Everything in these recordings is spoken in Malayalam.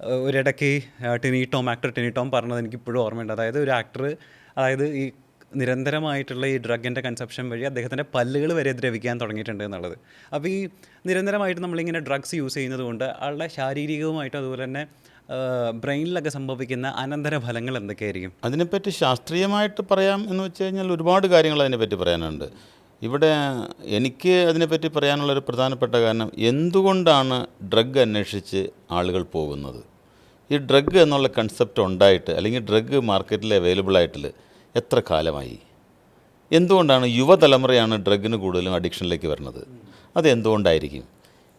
ഒരിടയ്ക്ക് ടിനി ടോം ആക്ടർ ടിനി ടോം പറഞ്ഞത് എനിക്ക് ഇപ്പോഴും ഓർമ്മയുണ്ട്. അതായത് ഒരു ആക്ടർ അതായത് ഈ നിരന്തരമായിട്ടുള്ള ഈ ഡ്രഗിന്റെ കൺസപ്ഷൻ വഴി അദ്ദേഹത്തിന്റെ പല്ലുകൾ വരെ ദ്രവിക്കാൻ തുടങ്ങിയിട്ടുണ്ട് എന്നുള്ളത്. അപ്പോൾ ഈ നിരന്തരമായിട്ട് നമ്മളിങ്ങനെ ഡ്രഗ്സ് യൂസ് ചെയ്യുന്നത് കൊണ്ട് ആളുടെ ശാരീരികവുമായിട്ടും അതുപോലെ തന്നെ ബ്രെയിനിലൊക്കെ സംഭവിക്കുന്ന അനന്തര ഫലങ്ങൾ എന്തൊക്കെയായിരിക്കും? അതിനെപ്പറ്റി ശാസ്ത്രീയമായിട്ട് പറയാം എന്ന് വെച്ച് കഴിഞ്ഞാൽ ഒരുപാട് കാര്യങ്ങൾ അതിനെപ്പറ്റി പറയാനുണ്ട്. ഇവിടെ എനിക്ക് അതിനെപ്പറ്റി പറയാനുള്ളൊരു പ്രധാനപ്പെട്ട കാരണം എന്തുകൊണ്ടാണ് ഡ്രഗ് അന്വേഷിച്ച് ആളുകൾ പോകുന്നത്? ഈ ഡ്രഗ് എന്നുള്ള കൺസെപ്റ്റ് ഉണ്ടായിട്ട് അല്ലെങ്കിൽ ഡ്രഗ് മാർക്കറ്റിൽ അവൈലബിൾ ആയിട്ടില്ല എത്ര കാലമായി? എന്തുകൊണ്ടാണ് യുവതലമുറയാണ് ഡ്രഗിന് കൂടുതലും അഡിക്ഷനിലേക്ക് വരുന്നത്? അതെന്തുകൊണ്ടായിരിക്കും?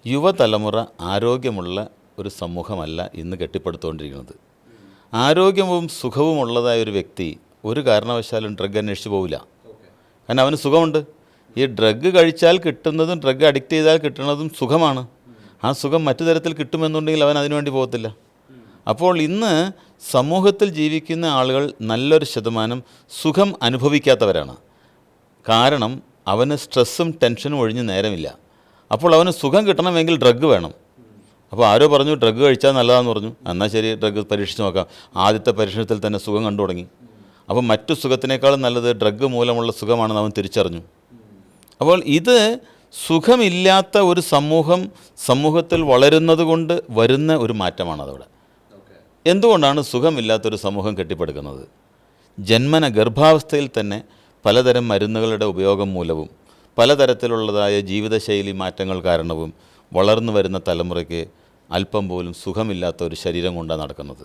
യുവതലമുറ ആരോഗ്യമുള്ള ഒരു സമൂഹമല്ല ഇന്ന് കെട്ടിപ്പടുത്തുകൊണ്ടിരിക്കുന്നത്. ആരോഗ്യവും സുഖവും ഉള്ളതായ ഒരു വ്യക്തി ഒരു കാരണവശാലും ഡ്രഗ് അന്വേഷിച്ച് പോവില്ല. കാരണം അവന് സുഖമുണ്ട്. ഈ ഡ്രഗ് കഴിച്ചാൽ കിട്ടുന്നതും ഡ്രഗ് അഡിക്റ്റ് ചെയ്താൽ കിട്ടുന്നതും സുഖമാണ്. ആ സുഖം മറ്റു തരത്തിൽ കിട്ടുമെന്നുണ്ടെങ്കിൽ അവൻ അതിനുവേണ്ടി പോകത്തില്ല. അപ്പോൾ ഇന്ന് സമൂഹത്തിൽ ജീവിക്കുന്ന ആളുകൾ നല്ലൊരു ശതമാനം സുഖം അനുഭവിക്കാത്തവരാണ്. കാരണം അവന് സ്ട്രെസ്സും ടെൻഷനും ഒഴിഞ്ഞ് നേരമില്ല. അപ്പോൾ അവന് സുഖം കിട്ടണമെങ്കിൽ ഡ്രഗ് വേണം. അപ്പോൾ ആരോ പറഞ്ഞു ഡ്രഗ് കഴിച്ചാൽ നല്ലതാണെന്ന് പറഞ്ഞു. എന്നാൽ ശരി ഡ്രഗ് പരീക്ഷിച്ച് നോക്കാം. ആദ്യത്തെ പരീക്ഷണത്തിൽ തന്നെ സുഖം കണ്ടു തുടങ്ങി. അപ്പോൾ മറ്റു സുഖത്തിനേക്കാളും നല്ലത് ഡ്രഗ് മൂലമുള്ള സുഖമാണെന്ന് അവൻ തിരിച്ചറിഞ്ഞു. അപ്പോൾ ഇത് സുഖമില്ലാത്ത ഒരു സമൂഹം സമൂഹത്തിൽ വളരുന്നത് കൊണ്ട് വരുന്ന ഒരു മാറ്റമാണ് അതവിടെ. എന്തുകൊണ്ടാണ് സുഖമില്ലാത്തൊരു സമൂഹം കെട്ടിപ്പടുക്കുന്നത്? ജന്മന ഗർഭാവസ്ഥയിൽ തന്നെ പലതരം മരുന്നുകളുടെ ഉപയോഗം മൂലവും പലതരത്തിലുള്ളതായ ജീവിതശൈലി മാറ്റങ്ങൾ കാരണവും വളർന്നു വരുന്ന തലമുറയ്ക്ക് അല്പം പോലും സുഖമില്ലാത്ത ഒരു ശരീരം കൊണ്ടാണ് നടക്കുന്നത്.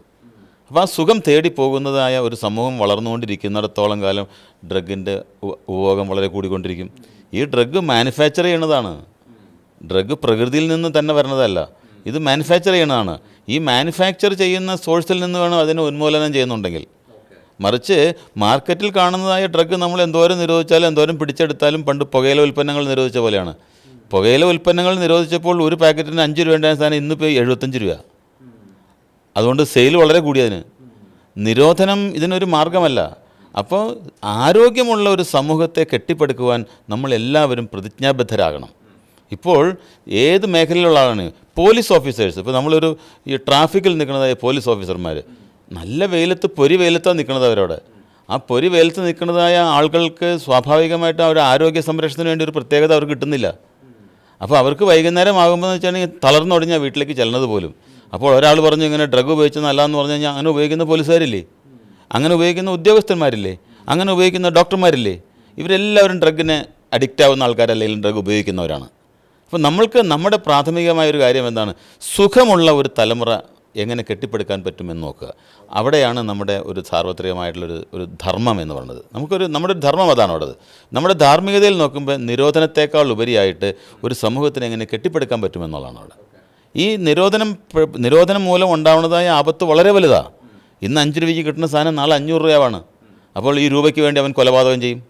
അപ്പോൾ ആ സുഖം തേടി പോകുന്നതായ ഒരു സമൂഹം വളർന്നുകൊണ്ടിരിക്കുന്നിടത്തോളം കാലം ഡ്രഗിന്റെ ഉപയോഗം വളരെ കൂടിക്കൊണ്ടിരിക്കും. ഈ ഡ്രഗ് മാനുഫാക്ചർ ചെയ്യണതാണ്. ഡ്രഗ് പ്രകൃതിയിൽ നിന്ന് തന്നെ വരുന്നതല്ല. ഇത് മാനുഫാക്ചർ ചെയ്യണതാണ്. ഈ മാനുഫാക്ചർ ചെയ്യുന്ന സോഴ്സിൽ നിന്ന് വേണം അതിനെ ഉന്മൂലനം ചെയ്യുന്നുണ്ടെങ്കിൽ. മറിച്ച് മാർക്കറ്റിൽ കാണുന്നതായ ഡ്രഗ് നമ്മൾ എന്തോരം നിരോധിച്ചാലും എന്തോരം പിടിച്ചെടുത്താലും പണ്ട് പുകയില ഉൽപ്പന്നങ്ങൾ നിരോധിച്ച പോലെയാണ്. പുകയില ഉൽപ്പന്നങ്ങൾ നിരോധിച്ചപ്പോൾ ഒരു പാക്കറ്റിന് അഞ്ച് രൂപേണ്ട സ്ഥാനം ഇന്നിപ്പോൾ എഴുപത്തഞ്ച് രൂപ അതുകൊണ്ട് സെയിൽ വളരെ കൂടിയതിന്. നിരോധനം ഇതിനൊരു മാർഗമല്ല. അപ്പോൾ ആരോഗ്യമുള്ള ഒരു സമൂഹത്തെ കെട്ടിപ്പടുക്കുവാൻ നമ്മളെല്ലാവരും പ്രതിജ്ഞാബദ്ധരാകണം. ഇപ്പോൾ ഏത് മേഖലയിലുള്ള ആളാണ്? Police officers. ഇപ്പോൾ നമ്മളൊരു ഈ ട്രാഫിക്കിൽ നിൽക്കുന്നതായ പോലീസ് ഓഫീസർമാർ നല്ല വെയിലത്ത് പൊരി വെയിലത്താണ് നിൽക്കുന്നത് അവരോട് ആ പൊരി വെയിലത്ത് നിൽക്കുന്നതായ ആളുകൾക്ക് സ്വാഭാവികമായിട്ട് അവരുടെ ആരോഗ്യ സംരക്ഷണത്തിന് വേണ്ടി ഒരു പ്രത്യേകത അവർക്ക് കിട്ടുന്നില്ല. അപ്പോൾ അവർക്ക് വൈകുന്നേരം ആകുമ്പോൾ എന്ന് വെച്ചാൽ തളർന്നൊടിഞ്ഞാൽ വീട്ടിലേക്ക് ചെല്ലുന്നത് പോലും. അപ്പോൾ ഒരാൾ പറഞ്ഞു ഇങ്ങനെ ഡ്രഗ് ഉപയോഗിച്ചത് നല്ലതെന്ന് പറഞ്ഞു കഴിഞ്ഞാൽ അങ്ങനെ ഉപയോഗിക്കുന്ന പോലീസുകാരില്ലേ? അങ്ങനെ ഉപയോഗിക്കുന്ന ഉദ്യോഗസ്ഥന്മാരില്ലേ? അങ്ങനെ ഉപയോഗിക്കുന്ന ഡോക്ടർമാരില്ലേ? ഇവരെല്ലാവരും ഡ്രഗിന് അഡിക്റ്റ് ആവുന്ന ആൾക്കാരല്ലെങ്കിൽ ഡ്രഗ് ഉപയോഗിക്കുന്നവരാണ്. അപ്പോൾ നമ്മൾക്ക് നമ്മുടെ പ്രാഥമികമായ ഒരു കാര്യം എന്താണ്? സുഖമുള്ള ഒരു തലമുറ എങ്ങനെ കെട്ടിപ്പടുക്കാൻ പറ്റുമെന്ന് നോക്കുക. അവിടെയാണ് നമ്മുടെ ഒരു സാർവത്രികമായിട്ടുള്ളൊരു ഒരു ധർമ്മം എന്ന് പറയുന്നത്. നമുക്കൊരു നമ്മുടെ ഒരു ധർമ്മം അതാണ് അവിടെ. നമ്മുടെ ധാർമ്മികതയിൽ നോക്കുമ്പോൾ നിരോധനത്തേക്കാൾ ഉപരിയായിട്ട് ഒരു സമൂഹത്തിന് എങ്ങനെ കെട്ടിപ്പടുക്കാൻ പറ്റുമെന്നുള്ളതാണ് അവിടെ. ഈ നിരോധനം നിരോധനം മൂലം ഉണ്ടാവുന്നതായ ആപത്ത് വളരെ വലുതാണ് ഇന്ന് അഞ്ച് രൂപയ്ക്ക് കിട്ടുന്ന സാധനം നാളെ അഞ്ഞൂറ് രൂപയാണ്. അപ്പോൾ ഈ രൂപയ്ക്ക് വേണ്ടി അവൻ കൊലപാതകം ചെയ്യും.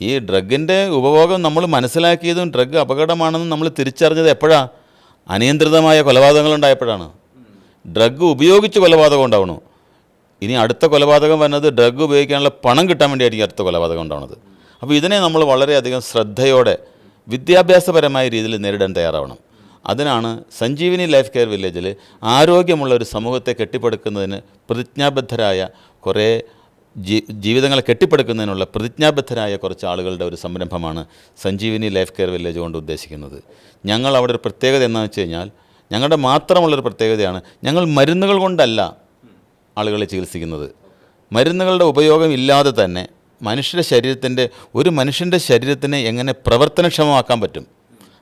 ഈ ഡ്രഗിന്റെ ഉപഭോഗം നമ്മൾ മനസ്സിലാക്കിയതും ഡ്രഗ് അപകടമാണെന്നും നമ്മൾ തിരിച്ചറിഞ്ഞത് എപ്പോഴാണ് അനിയന്ത്രിതമായ കൊലപാതകങ്ങൾ ഉണ്ടായപ്പോഴാണ്. ഡ്രഗ് ഉപയോഗിച്ച് കൊലപാതകം ഉണ്ടാവണു. ഇനി അടുത്ത കൊലപാതകം വരുന്നത് ഡ്രഗ് ഉപയോഗിക്കാനുള്ള പണം കിട്ടാൻ വേണ്ടിയായിരിക്കും അടുത്ത കൊലപാതകം ഉണ്ടാവുന്നത് അപ്പോൾ ഇതിനെ നമ്മൾ വളരെയധികം ശ്രദ്ധയോടെ വിദ്യാഭ്യാസപരമായ രീതിയിൽ നേരിടാൻ തയ്യാറാവണം. അതിനാണ് സഞ്ജീവിനി ലൈഫ് കെയർ വില്ലേജിൽ ആരോഗ്യമുള്ള ഒരു സമൂഹത്തെ കെട്ടിപ്പടുക്കുന്നതിന് പ്രതിജ്ഞാബദ്ധരായ കുറേ ജീ ജീവിതങ്ങളെ കെട്ടിപ്പടുക്കുന്നതിനുള്ള പ്രതിജ്ഞാബദ്ധരായ കുറച്ച് ആളുകളുടെ ഒരു സംരംഭമാണ് സഞ്ജീവിനി ലൈഫ് കെയർ വില്ലേജ് കൊണ്ട് ഉദ്ദേശിക്കുന്നത്. ഞങ്ങൾ അവിടെ ഒരു പ്രത്യേകത എന്താണെന്ന് വെച്ച് കഴിഞ്ഞാൽ ഞങ്ങളുടെ മാത്രമുള്ളൊരു പ്രത്യേകതയാണ് ഞങ്ങൾ മരുന്നുകൾ കൊണ്ടല്ല ആളുകളെ ചികിത്സിക്കുന്നത്. മരുന്നുകളുടെ ഉപയോഗം ഇല്ലാതെ തന്നെ മനുഷ്യന്റെ ശരീരത്തിന്റെ ഒരു മനുഷ്യന്റെ ശരീരത്തിനെ എങ്ങനെ പ്രവർത്തനക്ഷമമാക്കാൻ പറ്റും?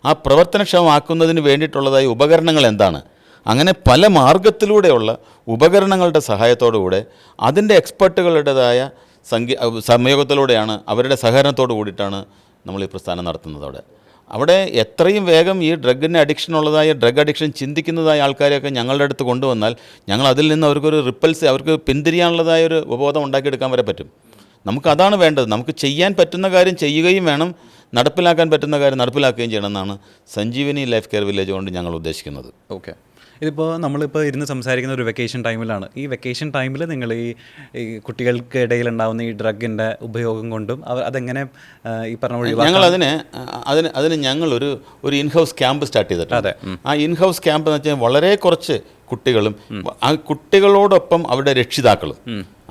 ആ പ്രവർത്തനക്ഷമമാക്കുന്നതിന് വേണ്ടിയിട്ടുള്ളതായ ഉപകരണങ്ങൾ എന്താണ്? അങ്ങനെ പല മാർഗത്തിലൂടെയുള്ള ഉപകരണങ്ങളുടെ സഹായത്തോടുകൂടെ അതിന്റെ എക്സ്പെർട്ടുകളുടേതായ സംഗീ സംയോഗത്തിലൂടെയാണ് അവരുടെ സഹകരണത്തോടു കൂടിയിട്ടാണ് നമ്മൾ ഈ പ്രസ്ഥാനം നടത്തുന്നത് അവിടെ. അവിടെ എത്രയും വേഗം ഈ ഡ്രഗിന് അഡിക്ഷൻ ഉള്ളതായ ഡ്രഗ് അഡിക്ഷൻ ചിന്തിക്കുന്നതായ ആൾക്കാരെയൊക്കെ ഞങ്ങളുടെ അടുത്ത് കൊണ്ടുവന്നാൽ ഞങ്ങൾ അതിൽ നിന്ന് അവർക്കൊരു റിപ്പൽസ് അവർക്ക് പിന്തിരിയാനുള്ളതായ ഒരു ഉപബോധം ഉണ്ടാക്കിയെടുക്കാൻ വരെ പറ്റും. നമുക്കതാണ് വേണ്ടത്. നമുക്ക് ചെയ്യാൻ പറ്റുന്ന കാര്യം ചെയ്യുകയും വേണം. നടപ്പിലാക്കാൻ പറ്റുന്ന കാര്യം നടപ്പിലാക്കുകയും ചെയ്യണമെന്നാണ് സഞ്ജീവനി ലൈഫ് കെയർ വില്ലേജ് കൊണ്ട് ഞങ്ങൾ ഉദ്ദേശിക്കുന്നത്. ഓക്കെ. ഇതിപ്പോൾ നമ്മളിപ്പോൾ ഇരുന്ന് സംസാരിക്കുന്ന ഒരു വെക്കേഷൻ ടൈമിലാണ് ഈ വെക്കേഷൻ ടൈമിൽ നിങ്ങൾ ഈ ഈ കുട്ടികൾക്ക് ഇടയിൽ ഉണ്ടാകുന്ന ഈ ഡ്രഗിന്റെ ഉപയോഗം കൊണ്ടും അവർ അതെങ്ങനെ ഈ പറഞ്ഞ വഴി ഞങ്ങൾ അതിന് അതിന് അതിന് ഞങ്ങളൊരു ഒരു ഇൻഹൗസ് ക്യാമ്പ് സ്റ്റാർട്ട് ചെയ്തിട്ടുണ്ട്. അതെ, ആ ഇൻഹൗസ് ക്യാമ്പ് എന്ന് വെച്ചാൽ വളരെ കുറച്ച് കുട്ടികളും ആ കുട്ടികളോടൊപ്പം അവരുടെ രക്ഷിതാക്കളും.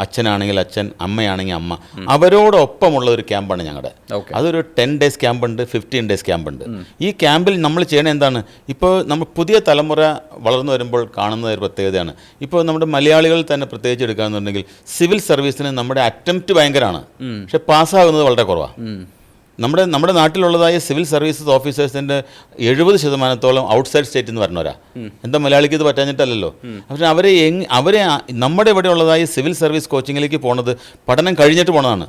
അച്ഛനാണെങ്കിൽ അച്ഛൻ അമ്മയാണെങ്കിൽ അമ്മ. അവരോടൊപ്പമുള്ള ഒരു ക്യാമ്പാണ് ഞങ്ങളുടെ. അതൊരു ടെൻ ഡേയ്സ് ക്യാമ്പ് ഉണ്ട് ഫിഫ്റ്റീൻ ഡേയ്സ് ക്യാമ്പ് ഉണ്ട് ഈ ക്യാമ്പിൽ നമ്മൾ ചെയ്യണത് എന്താണ്? ഇപ്പോൾ നമ്മൾ പുതിയ തലമുറ വളർന്നു വരുമ്പോൾ കാണുന്ന ഒരു പ്രത്യേകതയാണ്. ഇപ്പോൾ നമ്മുടെ മലയാളികൾ തന്നെ പ്രത്യേകിച്ച് എടുക്കുകയാണെന്നുണ്ടെങ്കിൽ സിവിൽ സർവീസിന് നമ്മുടെ അറ്റംപ്റ്റ് ഭയങ്കരമാണ് പക്ഷെ പാസ്സാകുന്നത് വളരെ കുറവാണ് നമ്മുടെ നമ്മുടെ നാട്ടിലുള്ളതായ സിവിൽ സർവീസസ് ഓഫീസേഴ്സിന്റെ എഴുപത് ശതമാനത്തോളം ഔട്ട്സൈഡ് സ്റ്റേറ്റ് എന്ന് പറഞ്ഞവരാ. എന്താ മലയാളിക്ക് ഇത് പറ്റാഞ്ഞിട്ടല്ലല്ലോ? പക്ഷേ അവരെ എങ് അവരെ നമ്മുടെ ഇവിടെ ഉള്ളതായ സിവിൽ സർവീസ് കോച്ചിങ്ങിലേക്ക് പോണത് പഠനം കഴിഞ്ഞിട്ട് പോണതാണ്.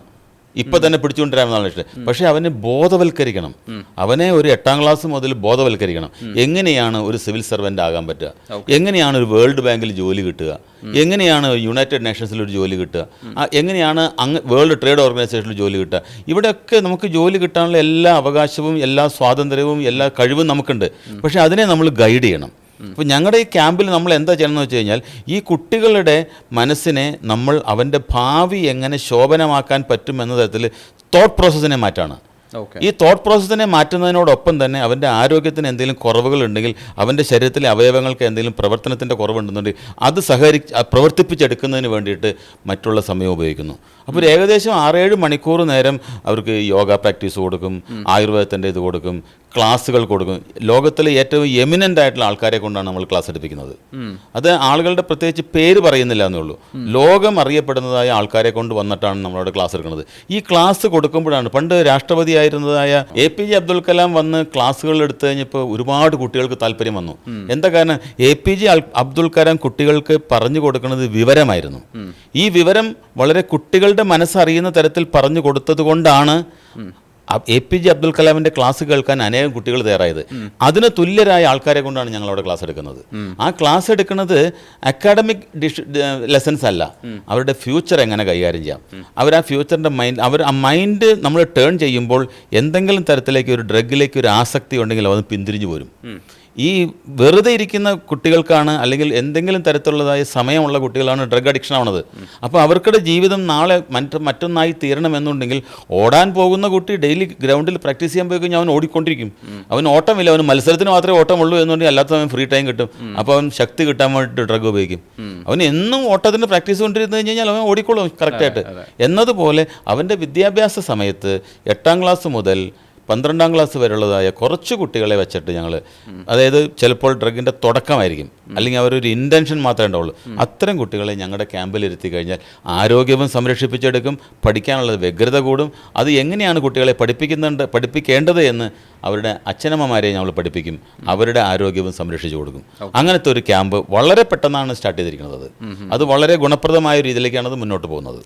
ഇപ്പൊ തന്നെ പിടിച്ചുകൊണ്ടിരാമെന്നാണ് ഇഷ്ടം. പക്ഷെ അവനെ ബോധവൽക്കരിക്കണം. അവനെ ഒരു എട്ടാം ക്ലാസ് മുതൽ ബോധവൽക്കരിക്കണം. എങ്ങനെയാണ് ഒരു സിവിൽ സർവന്റ് ആകാൻ പറ്റുക? എങ്ങനെയാണ് ഒരു വേൾഡ് ബാങ്കിൽ ജോലി കിട്ടുക? എങ്ങനെയാണ് യുണൈറ്റഡ് നേഷൻസിൽ ഒരു ജോലി കിട്ടുക? എങ്ങനെയാണ് അങ്ങ് വേൾഡ് ട്രേഡ് ഓർഗനൈസേഷനിൽ ജോലി കിട്ടുക? ഇവിടെയൊക്കെ നമുക്ക് ജോലി കിട്ടാനുള്ള എല്ലാ അവകാശവും എല്ലാ സ്വാതന്ത്ര്യവും എല്ലാ കഴിവും നമുക്കുണ്ട്. പക്ഷെ അതിനെ നമ്മൾ ഗൈഡ് ചെയ്യണം. അപ്പോൾ ഞങ്ങളുടെ ഈ ക്യാമ്പിൽ നമ്മൾ എന്താ ചെയ്യണമെന്ന് വെച്ച് കഴിഞ്ഞാൽ ഈ കുട്ടികളുടെ മനസ്സിനെ നമ്മൾ അവന്റെ ഭാവി എങ്ങനെ ശോഭനമാക്കാൻ പറ്റും എന്ന തരത്തിൽ തോട്ട് പ്രോസസ്സിനെ മാറ്റാണ്. ഈ തോട്ട് പ്രോസസ്സിനെ മാറ്റുന്നതിനോടൊപ്പം തന്നെ അവന്റെ ആരോഗ്യത്തിന് എന്തെങ്കിലും കുറവുകൾ ഉണ്ടെങ്കിൽ അവന്റെ ശരീരത്തിലെ അവയവങ്ങൾക്ക് എന്തെങ്കിലും പ്രവർത്തനത്തിന്റെ കുറവുണ്ടെന്നുണ്ടെങ്കിൽ അത് സഹകരി പ്രവർത്തിപ്പിച്ചെടുക്കുന്നതിന് വേണ്ടിയിട്ട് മറ്റുള്ള സമയം ഉപയോഗിക്കുന്നു. അപ്പോൾ ഏകദേശം ആറേഴ് മണിക്കൂർ നേരം അവർക്ക് യോഗ പ്രാക്ടീസ് കൊടുക്കും ആയുർവേദത്തിന്റെ ഇത് കൊടുക്കും ക്ലാസ്സുകൾ കൊടുക്കും. ലോകത്തിലെ ഏറ്റവും എമിനന്റ് ആയിട്ടുള്ള ആൾക്കാരെ കൊണ്ടാണ് നമ്മൾ ക്ലാസ് എടുപ്പിക്കുന്നത്. അത് ആളുകളുടെ പ്രത്യേകിച്ച് പേര് പറയുന്നില്ല എന്നേ ഉള്ളൂ ലോകം അറിയപ്പെടുന്നതായ ആൾക്കാരെ കൊണ്ട് വന്നിട്ടാണ് നമ്മളവിടെ ക്ലാസ് എടുക്കുന്നത്. ഈ ക്ലാസ് കൊടുക്കുമ്പോഴാണ് പണ്ട് രാഷ്ട്രപതിയായിരുന്നതായ A P J Abdul Kalam വന്ന് ക്ലാസ്സുകൾ എടുത്തു കഴിഞ്ഞപ്പോൾ ഒരുപാട് കുട്ടികൾക്ക് താല്പര്യം വന്നു. എന്താ കാരണം A P J Abdul Kalam കുട്ടികൾക്ക് പറഞ്ഞു കൊടുക്കുന്നത് വിവരമായിരുന്നു. ഈ വിവരം വളരെ കുട്ടികളുടെ മനസ്സറിയുന്ന തരത്തിൽ പറഞ്ഞു കൊടുത്തത് കൊണ്ടാണ് എ പി ജെ അബ്ദുൽ കലാമിന്റെ ക്ലാസ് കേൾക്കാൻ അനേകം കുട്ടികൾ തയ്യാറായത്. അതിന് തുല്യരായ ആൾക്കാരെ കൊണ്ടാണ് ഞങ്ങൾ അവിടെ ക്ലാസ് എടുക്കുന്നത്. ആ ക്ലാസ് എടുക്കുന്നത് അക്കാഡമിക് ഡിഷ് ലെസൺസ് അല്ല. അവരുടെ ഫ്യൂച്ചർ എങ്ങനെ കൈകാര്യം ചെയ്യാം. അവർ ആ ഫ്യൂച്ചറിന്റെ മൈൻഡ് അവർ ആ മൈൻഡ് നമ്മൾ ടേൺ ചെയ്യുമ്പോൾ എന്തെങ്കിലും തരത്തിലേക്ക് ഒരു ഡ്രഗിലേക്ക് ഒരു ആസക്തി ഉണ്ടെങ്കിൽ അത് പിന്തിരിഞ്ഞു പോരും. ഈ വെറുതെ ഇരിക്കുന്ന കുട്ടികൾക്കാണ് അല്ലെങ്കിൽ എന്തെങ്കിലും തരത്തിലുള്ളതായ സമയമുള്ള കുട്ടികളാണ് ഡ്രഗ് അഡിക്ഷൻ ആവുന്നത് അപ്പോൾ അവർക്കുടെ ജീവിതം നാളെ മറ്റ് മറ്റൊന്നായി തീരണമെന്നുണ്ടെങ്കിൽ ഓടാൻ പോകുന്ന കുട്ടി ഡെയിലി ഗ്രൗണ്ടിൽ പ്രാക്ടീസ് ചെയ്യാൻ പോയി കഴിഞ്ഞാൽ അവൻ ഓടിക്കൊണ്ടിരിക്കും. അവൻ ഓട്ടമില്ല അവന് മത്സരത്തിന് മാത്രമേ ഓട്ടമുള്ളൂ എന്നുണ്ടെങ്കിൽ അല്ലാത്ത അവൻ ഫ്രീ ടൈം കിട്ടും. അപ്പോൾ അവൻ ശക്തി കിട്ടാൻ വേണ്ടി ഡ്രഗ് ഉപയോഗിക്കും. അവൻ എന്നും ഓട്ടത്തിന് പ്രാക്ടീസ് കൊണ്ടിരുന്നു കഴിഞ്ഞാൽ അവൻ ഓടിക്കോളും കറക്റ്റായിട്ട് എന്നതുപോലെ അവന്റെ വിദ്യാഭ്യാസ സമയത്ത് എട്ടാം ക്ലാസ് മുതൽ പന്ത്രണ്ടാം ക്ലാസ് വരെയുള്ളതായ കുറച്ച് കുട്ടികളെ വെച്ചിട്ട് ഞങ്ങൾ അതായത് ചിലപ്പോൾ ഡ്രഗിന്റെ തുടക്കമായിരിക്കും. അല്ലെങ്കിൽ അവരൊരു ഇന്റൻഷൻ മാത്രമേ ഉണ്ടാവുള്ളൂ. അത്തരം കുട്ടികളെ ഞങ്ങളുടെ ക്യാമ്പിലിരുത്തി കഴിഞ്ഞാൽ ആരോഗ്യവും സംരക്ഷിപ്പിച്ചെടുക്കും പഠിക്കാനുള്ള വ്യഗ്രത കൂടും. അത് എങ്ങനെയാണ് കുട്ടികളെ പഠിപ്പിക്കുന്നുണ്ട് പഠിപ്പിക്കേണ്ടത് എന്ന് അവരുടെ അച്ഛനമ്മമാരെ ഞങ്ങൾ പഠിപ്പിക്കും. അവരുടെ ആരോഗ്യവും സംരക്ഷിച്ചു കൊടുക്കും. അങ്ങനത്തെ ഒരു ക്യാമ്പ് വളരെ പെട്ടെന്നാണ് സ്റ്റാർട്ട് ചെയ്തിരിക്കുന്നത് അത് വളരെ ഗുണപ്രദമായ രീതിയിലേക്കാണ് അത് മുന്നോട്ട് പോകുന്നത്.